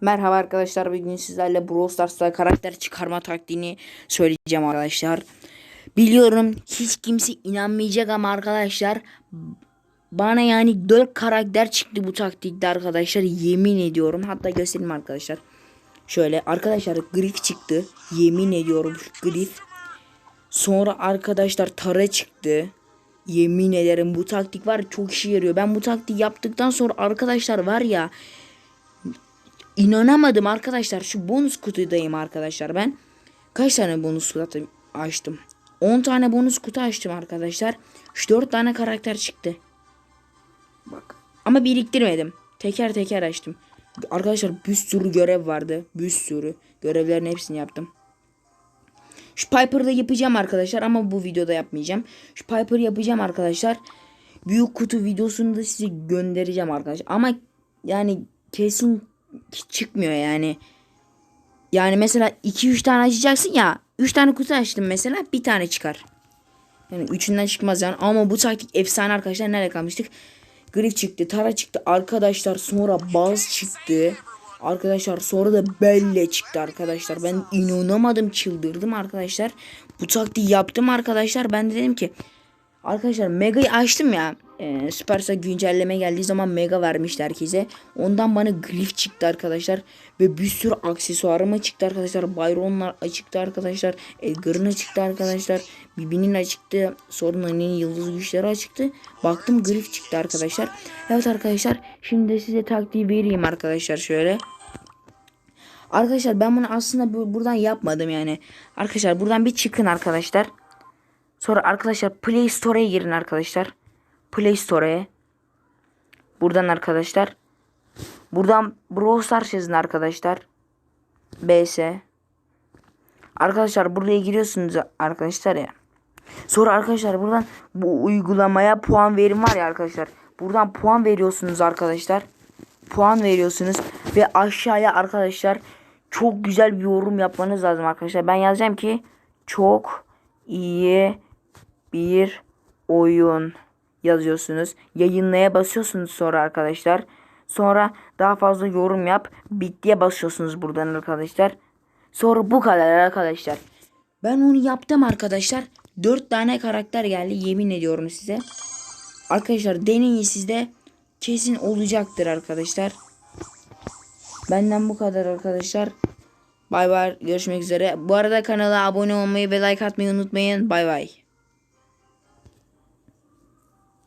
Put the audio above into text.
Merhaba arkadaşlar bugün sizlerle Brawl Stars'ta karakter çıkarma taktiğini söyleyeceğim arkadaşlar. Biliyorum hiç kimse inanmayacak ama arkadaşlar bana yani 4 karakter çıktı bu taktikte arkadaşlar yemin ediyorum. Hatta göstereyim arkadaşlar. Şöyle arkadaşlar Griff çıktı. Yemin ediyorum Griff. Sonra arkadaşlar Tara çıktı. Yemin ederim bu taktik var çok işe yarıyor. Ben bu taktiği yaptıktan sonra arkadaşlar var ya İnanamadım arkadaşlar. Şu bonus kutudayım arkadaşlar ben. Kaç tane bonus kutu açtım? 10 tane bonus kutu açtım arkadaşlar. Şu 4 tane karakter çıktı. Bak. Ama biriktirmedim. Teker teker açtım. Arkadaşlar bir sürü görev vardı. Bir sürü. Görevlerin hepsini yaptım. Şu Piper'da yapacağım arkadaşlar ama bu videoda yapmayacağım. Şu Piper'ı yapacağım arkadaşlar. Büyük kutu videosunu da size göndereceğim arkadaşlar. Ama yani kesin çıkmıyor yani. Yani mesela 2-3 tane açacaksın ya. 3 tane kutu açtım mesela bir tane çıkar. Yani üçünden çıkmaz yani. Ama bu taktik efsane arkadaşlar. Nereye kalmıştık? Grif çıktı. Tara çıktı. Arkadaşlar sonra Baz çıktı. Arkadaşlar sonra da Belle çıktı arkadaşlar. Ben inanamadım çıldırdım arkadaşlar. Bu taktiği yaptım arkadaşlar. Ben de dedim ki Arkadaşlar Mega'yı açtım ya. Ee, Supercell güncelleme geldiği zaman Mega vermişti herkese. Ondan bana Griff çıktı arkadaşlar. Ve bir sürü aksesuarıma çıktı arkadaşlar. Byron'lar çıktı arkadaşlar. Edgar'ın çıktı arkadaşlar. Bibi'nin açıktı. Sonra Nani'nin yıldız güçleri açıktı. Baktım Griff çıktı arkadaşlar. Evet arkadaşlar. Şimdi size taktiği vereyim arkadaşlar şöyle. Arkadaşlar ben bunu aslında bu- buradan yapmadım yani. Arkadaşlar buradan bir çıkın arkadaşlar. Sonra arkadaşlar Play Store'ya girin arkadaşlar. Play Store'ya. Buradan arkadaşlar. Buradan Brawl Stars yazın arkadaşlar. BS. Arkadaşlar buraya giriyorsunuz arkadaşlar ya. Sonra arkadaşlar buradan bu uygulamaya puan verim var ya arkadaşlar. Buradan puan veriyorsunuz arkadaşlar. Puan veriyorsunuz ve aşağıya arkadaşlar çok güzel bir yorum yapmanız lazım arkadaşlar. Ben yazacağım ki çok iyi bir oyun yazıyorsunuz. Yayınlaya basıyorsunuz sonra arkadaşlar. Sonra daha fazla yorum yap. Bittiye basıyorsunuz buradan arkadaşlar. Sonra bu kadar arkadaşlar. Ben onu yaptım arkadaşlar. 4 tane karakter geldi yemin ediyorum size. Arkadaşlar deneyin sizde. Kesin olacaktır arkadaşlar. Benden bu kadar arkadaşlar. Bay bay görüşmek üzere. Bu arada kanala abone olmayı ve like atmayı unutmayın. Bay bay.